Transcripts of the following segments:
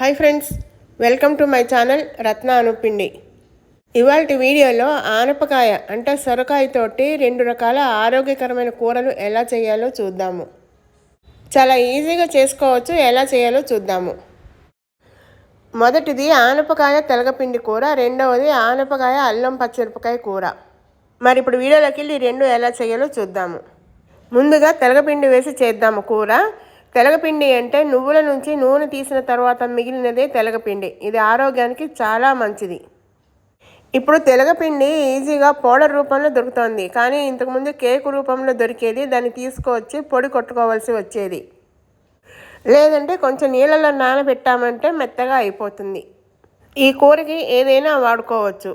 Hi friends welcome to my channel Ratna Anupindi. ఇవాళ వీడియోలో ఆనపకాయ అంటే సొరకాయతోటి రెండు రకాల ఆరోగ్యకరమైన కూరలు ఎలా చేయాలో చూద్దాము. చాలా ఈజీగా చేసుకోవచ్చు ఎలా చేయాలో చూద్దాము. మొదటిది ఆనపకాయ తెలగపిండి కూర రెండవది ఆనపకాయ అల్లం పచ్చిమిరపకాయ కూర. మరి ఇప్పుడు వీడియోలోకి వెళ్ళి రెండు ఎలా చేయాలో చూద్దాము. ముందుగా తెలగపిండి వేసి చేద్దాము కూర. తెలగపిండి అంటే నువ్వుల నుంచి నూనె తీసిన తర్వాత మిగిలినదే తెలగపిండి. ఇది ఆరోగ్యానికి చాలా మంచిది. ఇప్పుడు తెలగపిండి ఈజీగా పౌడర్ రూపంలో దొరుకుతోంది. కానీ ఇంతకుముందు కేక్ రూపంలో దొరికేది దాన్ని తీసుకువచ్చి పొడి కొట్టుకోవాల్సి వచ్చేది. లేదంటే కొంచెం నీళ్ళలో నానబెట్టామంటే మెత్తగా అయిపోతుంది. ఈ కూరకి ఏదైనా వాడుకోవచ్చు.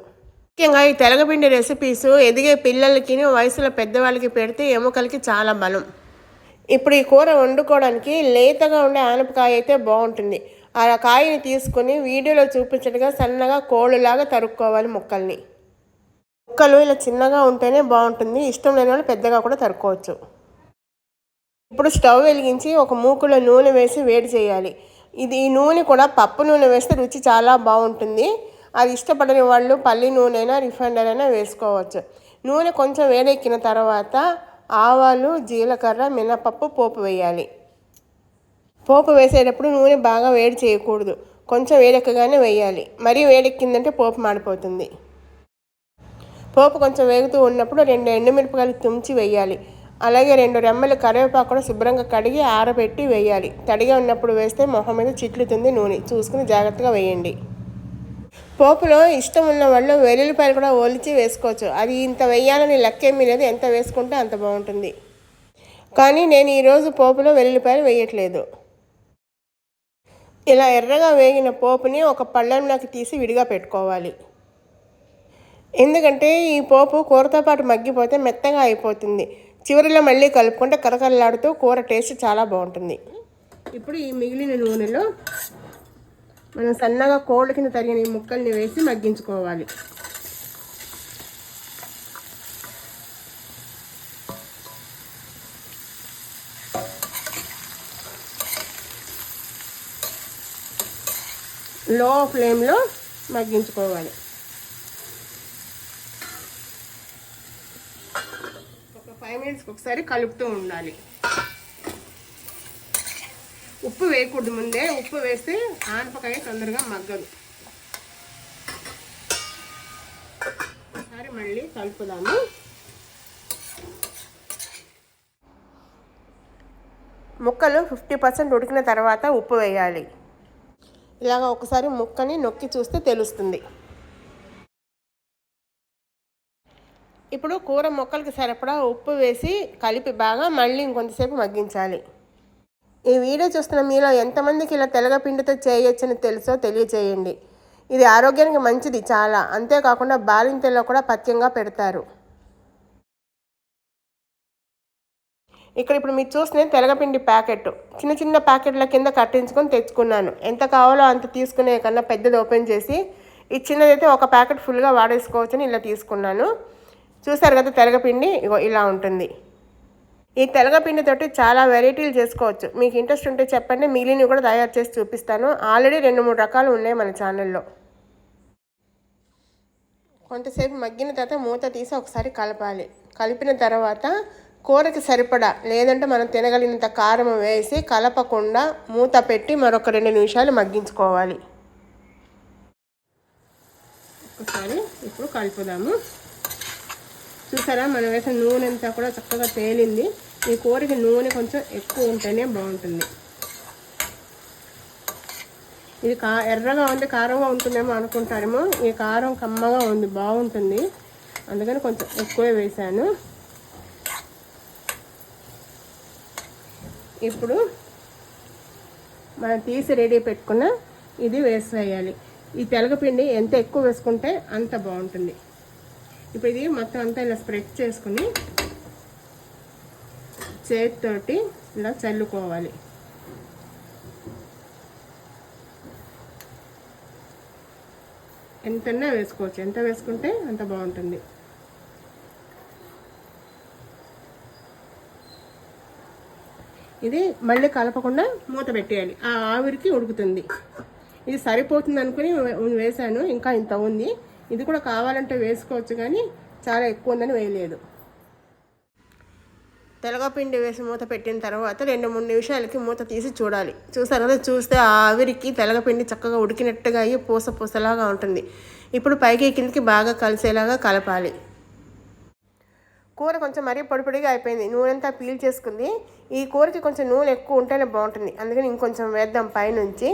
ముఖ్యంగా ఈ తెలగపిండి రెసిపీస్ ఎదిగే పిల్లలకి వయసులో పెద్దవాళ్ళకి పెడితే ఎముకలకి చాలా బలం. ఇప్పుడు ఈ కూర వండుకోవడానికి లేతగా ఉండే ఆనపకాయ అయితే బాగుంటుంది. ఆ కాయని తీసుకొని వీడియోలో చూపించినట్టుగా సన్నగా కోళ్ళులాగా తరుక్కోవాలి ముక్కల్ని. ముక్కలు ఇలా చిన్నగా ఉంటేనే బాగుంటుంది. ఇష్టం లేని వాళ్ళు పెద్దగా కూడా తరుక్కోవచ్చు. ఇప్పుడు స్టవ్ వెలిగించి ఒక మూకులో నూనె వేసి వేడి చేయాలి. ఇది ఈ నూనె కూడా పప్పు నూనె వేస్తే రుచి చాలా బాగుంటుంది. అది ఇష్టపడని వాళ్ళు పల్లి నూనె అయినా రిఫైండ్ అయినా వేసుకోవచ్చు. నూనె కొంచెం వేడెక్కిన తర్వాత ఆవాలు జీలకర్ర మినపప్పు పోపు వేయాలి. పోపు వేసేటప్పుడు నూనె బాగా వేడి చేయకూడదు. కొంచెం వేడెక్కగానే వేయాలి. మరీ వేడెక్కిందంటే పోపు మాడిపోతుంది. పోపు కొంచెం వేగుతూ ఉన్నప్పుడు రెండు ఎండుమిరపకాయలు తుంచి వేయాలి. అలాగే రెండు రెమ్మలు కరివేపాకు కూడా శుభ్రంగా కడిగి ఆరబెట్టి వేయాలి. తడిగా ఉన్నప్పుడు వేస్తే మొహం మీద చిట్లుతుంది నూనె. చూసుకుని జాగ్రత్తగా వేయండి. పోపులో ఇష్టం ఉన్న వాళ్ళు వెల్లుల్లిపాయలు కూడా ఒలిచి వేసుకోవచ్చు. అది ఇంత వేయాలని లెక్కేమీ లేదు ఎంత వేసుకుంటే అంత బాగుంటుంది. కానీ నేను ఈరోజు పోపులో వెల్లుల్లిపాయలు వేయట్లేదు. ఇలా ఎర్రగా వేగిన పోపుని ఒక పళ్ళెంలోకి తీసి విడిగా పెట్టుకోవాలి. ఎందుకంటే ఈ పోపు కూరతో పాటు మగ్గిపోతే మెత్తగా అయిపోతుంది. చివరిలో మళ్ళీ కలుపుకుంటే కరకరలాడుతూ కూర టేస్ట్ చాలా బాగుంటుంది. ఇప్పుడు ఈ మిగిలిన నూనెలో మనం సన్నగా కోళ్ళ కింద తరిగిన ఈ ముక్కల్ని వేసి మగ్గించుకోవాలి. లో ఫ్లేమ్లో మగ్గించుకోవాలి. ఒక ఫైవ్ మినిట్స్కి ఒకసారి కలుపుతూ ఉండాలి. ఉప్పు వేయకూడదు ముందే. ఉప్పు వేస్తే ఆనపకాయ తొందరగా మగ్గదు. ఒకసారి మళ్ళీ కలుపుదాము. ముక్కలు ఫిఫ్టీ పర్సెంట్ ఉడికిన తర్వాత ఉప్పు వేయాలి. ఇలాగ ఒకసారి ముక్కని నొక్కి చూస్తే తెలుస్తుంది. ఇప్పుడు కూర మొక్కలకి సరిపడా ఉప్పు వేసి కలిపి బాగా మళ్ళీ ఇంకొంతసేపు మగ్గించాలి. ఈ వీడియో చూస్తున్న మీలో ఎంతమందికి ఇలా తెలగపిండితో చేయొచ్చని తెలుసో తెలియచేయండి. ఇది ఆరోగ్యానికి మంచిది చాలా. అంతేకాకుండా బాలింతల్లో కూడా పథ్యంగా పెడతారు. ఇక్కడ ఇప్పుడు మీరు చూసిన తెలగపిండి ప్యాకెట్. చిన్న చిన్న ప్యాకెట్ల కింద కట్టించుకొని తెచ్చుకున్నాను. ఎంత కావాలో అంత తీసుకునే కన్నా పెద్దది ఓపెన్ చేసి ఈ చిన్నదైతే ఒక ప్యాకెట్ ఫుల్గా వాడేసుకోవచ్చని ఇలా తీసుకున్నాను. చూసారు కదా తెలగపిండి? ఇలా ఉంటుంది. ఈ తెలగపిండితోటి చాలా వెరైటీలు చేసుకోవచ్చు. మీకు ఇంట్రెస్ట్ ఉంటే చెప్పండి. మిగిలినవి కూడా తయారు చేసి చూపిస్తాను. ఆల్రెడీ రెండు మూడు రకాలు ఉన్నాయి మన ఛానల్లో. కొంతసేపు మగ్గిన తర్వాత మూత తీసి ఒకసారి కలపాలి. కలిపిన తర్వాత కూరకి సరిపడా లేదంటే మనం తినగలిగినంత కారం వేసి కలపకుండా మూత పెట్టి మరొక రెండు నిమిషాలు మగ్గించుకోవాలి. ఒకసారి ఇప్పుడు కలుపుదాము. చూసారా? మనం వేసిన నూనె అంతా కూడా చక్కగా తేలింది. ఈ కూరకి నూనె కొంచెం ఎక్కువ ఉంటేనే బాగుంటుంది. ఇది కా ఎర్రగా ఉంది కారంగా ఉంటుందేమో అనుకుంటారేమో. ఈ కారం కమ్మగా ఉంది బాగుంటుంది. అందుకని కొంచెం ఎక్కువే వేసాను ఇప్పుడు మనం తీసి రెడీ పెట్టుకున్న ఇది వేసేయాలి. ఈ తెలగపిండి ఎంత ఎక్కువ వేసుకుంటే అంత బాగుంటుంది. ఇప్పుడు ఇది మొత్తం అంతా ఇలా స్ప్రెడ్ చేసుకుని చేతితోటి ఇలా చల్లుకోవాలి. ఎంతన్నా వేసుకోవచ్చు. ఎంత వేసుకుంటే అంత బాగుంటుంది. ఇది మళ్ళీ కలపకుండా మూత పెట్టేయాలి. ఆ ఆవిరికి ఉడుకుతుంది. ఇది సరిపోతుంది అనుకుని వేసాను వేశాను. ఇంకా ఇంత ఉంది. ఇది కూడా కావాలంటే వేసుకోవచ్చు కానీ చాలా ఎక్కువ ఉందని వేయలేదు. తెలగపిండి వేసి మూత పెట్టిన తర్వాత రెండు మూడు నిమిషాలకి మూత తీసి చూడాలి. చూసారు కదా చూస్తే ఆ ఆవిరికి తెలగపిండి చక్కగా ఉడికినట్టుగా అయ్యి పూస పూసలాగా ఉంటుంది. ఇప్పుడు పైకి కిందకి బాగా కలిసేలాగా కలపాలి. కూర కొంచెం మరీ పొడిపొడిగా అయిపోయింది. నూనెంతా పీల్ చేసుకుంది. ఈ కూరకి కొంచెం నూనె ఎక్కువ ఉంటేనే బాగుంటుంది. అందుకని ఇంకొంచెం వేద్దాం పైనుంచి.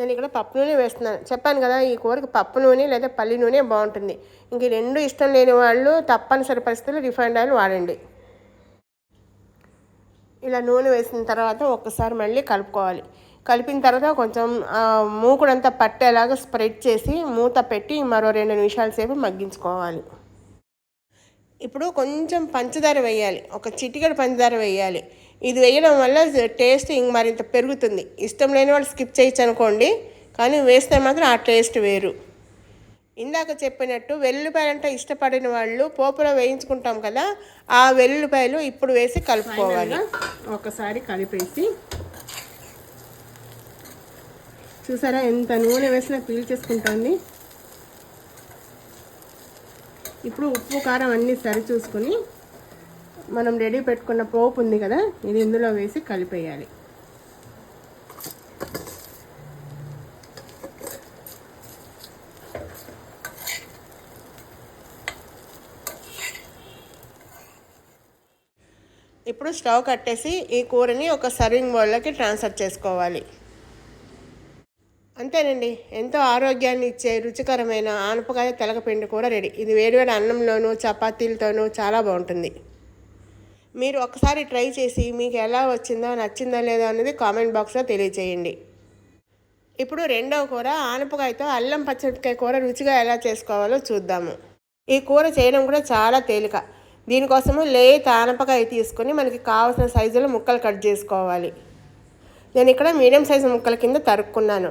నేను ఇక్కడ పప్పు నూనె వేస్తున్నాను. చెప్పాను కదా ఈ కూరకి పప్పు నూనె లేదా పల్లి నూనె బాగుంటుంది. ఇంక రెండు ఇష్టం లేని వాళ్ళు తప్పనిసరి పరిస్థితుల్లో రిఫైండ్ ఆయిల్ వాడండి. ఇలా నూనె వేసిన తర్వాత ఒక్కసారి మళ్ళీ కలుపుకోవాలి. కలిపిన తర్వాత కొంచెం మూకుడంతా పట్టేలాగా స్ప్రెడ్ చేసి మూత పెట్టి మరో రెండు నిమిషాల సేపు మగ్గించుకోవాలి. ఇప్పుడు కొంచెం పంచదార వేయాలి. ఒక చిటికెడు పంచదార వేయాలి. ఇది వేయడం వల్ల టేస్ట్ ఇంక మరింత పెరుగుతుంది. ఇష్టం లేని వాళ్ళు స్కిప్ చేయొచ్చు అనుకోండి కానీ వేస్తే మాత్రం ఆ టేస్ట్ వేరు. ఇందాక చెప్పినట్టు వెల్లుల్లిపాయలు అంటే ఇష్టపడిన వాళ్ళు పోపులో వేయించుకుంటాం కదా ఆ వెల్లుల్లిపాయలు ఇప్పుడు వేసి కలుపుకోవాలి. ఒకసారి కలిపేసి చూసారా ఎంత నూనె వేసినా పీల్చేసుకుంటుంది. ఇప్పుడు ఉప్పు కారం అన్నీ సరి చూసుకుని మనం రెడీ పెట్టుకున్న పోపు ఉంది కదా ఇది ఇందులో వేసి కలిపేయాలి. ఇప్పుడు స్టవ్ కట్టేసి ఈ కూరని ఒక సర్వింగ్ బౌల్లోకి ట్రాన్స్ఫర్ చేసుకోవాలి. అంతేనండి ఎంతో ఆరోగ్యాన్ని ఇచ్చే రుచికరమైన ఆనపకాయ తెలగపిండి కూర రెడీ ఇది వేడివేడి అన్నంలోనూ చపాతీలతోనూ చాలా బాగుంటుంది. మీరు ఒకసారి ట్రై చేసి మీకు ఎలా వచ్చిందో నచ్చిందో లేదో అనేది కామెంట్ బాక్స్లో తెలియజేయండి ఇప్పుడు రెండవ కూర ఆనపకాయతో అల్లం పచ్చడికాయ కూర రుచిగా ఎలా చేసుకోవాలో చూద్దాము. ఈ కూర చేయడం కూడా చాలా తేలిక. దీనికోసము లేత ఆనపకాయ తీసుకొని మనకి కావాల్సిన సైజులో ముక్కలు కట్ చేసుకోవాలి. నేను ఇక్కడ మీడియం సైజు ముక్కల కింద తరుక్కున్నాను.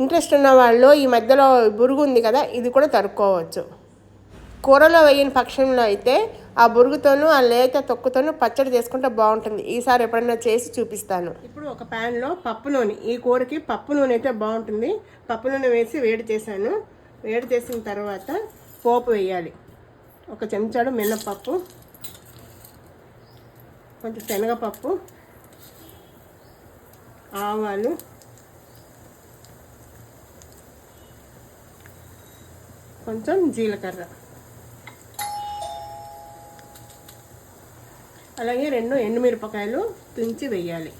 ఇంట్రెస్ట్ ఉన్న వాళ్ళు ఈ మధ్యలో బురుగు ఉంది కదా ఇది కూడా తరుక్కోవచ్చు. కూరలో వేయని పక్షంలో అయితే ఆ బురుగుతోనూ ఆ లేత తొక్కుతోనూ పచ్చడి చేసుకుంటే బాగుంటుంది. ఈసారి ఎప్పుడైనా చేసి చూపిస్తాను. ఇప్పుడు ఒక ప్యాన్లో పప్పు నూనె ఈ కూరకి పప్పు నూనె అయితే బాగుంటుంది. పప్పు నూనె వేసి వేడి చేశాను. వేడి చేసిన తర్వాత పోపు వేయాలి. ఒక చెంచాడు మినప్పప్పు కొంచెం శనగపప్పు ఆవాలు కొంచెం జీలకర్ర. అలాగే రెండు ఎండుమిరపకాయలు తుంచి వేయాలి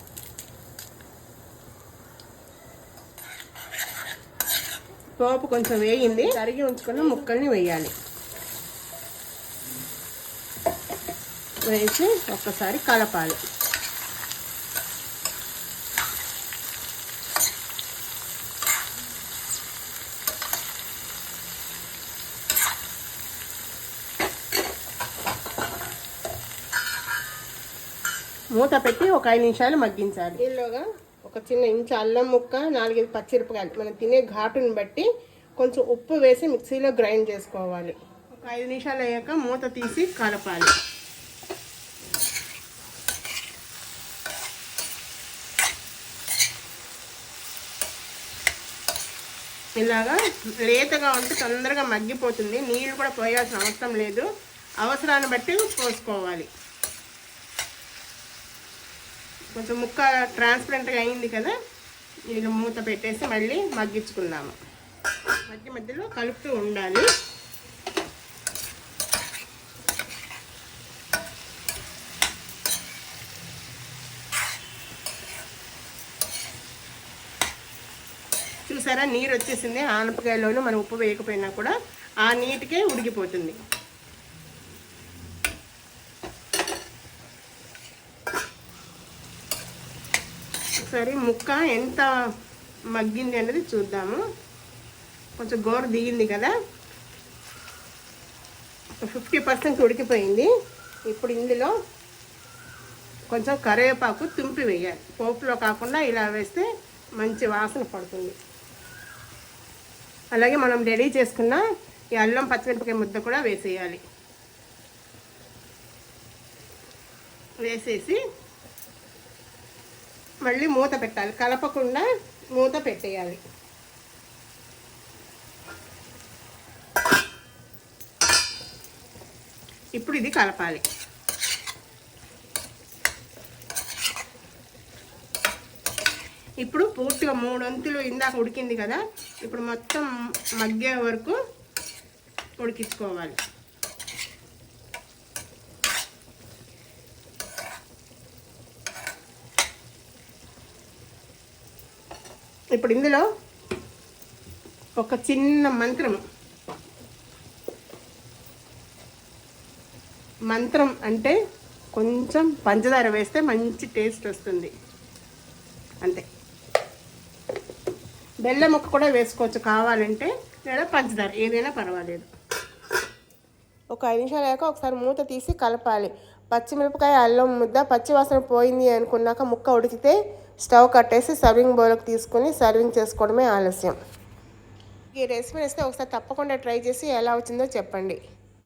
పోపు కొంచెం వేగింది తరిగి ఉంచుకున్న ముక్కల్ని వేయాలి వేసి ఒక్కసారి కలపాలి. మూత పెట్టి ఒక ఐదు నిమిషాలు మగ్గించాలి. దీనిలోగా ఒక చిన్న ఇంచు అల్లం ముక్క నాలుగైదు పచ్చిమిరపకాయలు. మనం తినే ఘాటుని బట్టి కొంచెం ఉప్పు వేసి మిక్సీలో గ్రైండ్ చేసుకోవాలి. ఒక ఐదు నిమిషాలు అయ్యాక మూత తీసి కలపాలి. ఇలాగా లేతగా ఉంటే తొందరగా మగ్గిపోతుంది. నీళ్ళు కూడా పోయాల్సిన అవసరం లేదు. అవసరాన్ని బట్టి పోసుకోవాలి. కొంచెం ముక్క ట్రాన్స్పరెంట్గా అయింది కదా ఇది మూత పెట్టేసి మళ్ళీ మగ్గించుకుందాము. మధ్య మధ్యలో కలుపుతూ ఉండాలి. చూసారా నీరు వచ్చేసింది. ఆనపకాయలోనూ మనం ఉప్పు వేయకపోయినా కూడా ఆ నీటికే ఉడికిపోతుంది. ఒకసారి ముక్క ఎంత మగ్గింది అనేది చూద్దాము. కొంచెం గోర దిగింది కదా. ఫిఫ్టీ పర్సెంట్ ఉడికిపోయింది. ఇప్పుడు ఇందులో కొంచెం కరివేపాకు తుంపి వేయాలి. పోపులో కాకుండా ఇలా వేస్తే మంచి వాసన పడుతుంది. అలాగే మనం రెడీ చేసుకున్న ఈ అల్లం పచ్చిమిరపకాయ ముద్ద కూడా వేసేయాలి. వేసేసి మళ్ళీ మూత పెట్టాలి. కలపకుండా మూత పెట్టేయాలి. ఇప్పుడు ఇది కలపాలి. ఇప్పుడు పూర్తిగా మూడొంతులు ఇందాక ఉడికింది కదా ఇప్పుడు మొత్తం మగ్గే వరకు ఉడికించుకోవాలి. ఇప్పుడు ఇందులో ఒక చిన్న మంత్రం. మంత్రం అంటే కొంచెం పంచదార వేస్తే మంచి టేస్ట్ వస్తుంది. అంతే. బెల్లం ముక్క కూడా వేసుకోవచ్చు. కావాలంటే లేదా పంచదార ఏదైనా పర్వాలేదు. ఒక ఐదు నిమిషాలు అయ్యాక ఒకసారి మూత తీసి కలపాలి. పచ్చిమిరపకాయ అల్లం ముద్ద పచ్చి వాసన పోయింది అనుకున్నాక ముక్క ఉడికితే స్టవ్ కట్టేసి సర్వింగ్ బౌల్కి తీసుకొని సర్వింగ్ చేసుకోవడమే ఆలస్యం. ఈ రెసిపీ వేస్తే ఒకసారి తప్పకుండా ట్రై చేసి ఎలా వచ్చిందో చెప్పండి.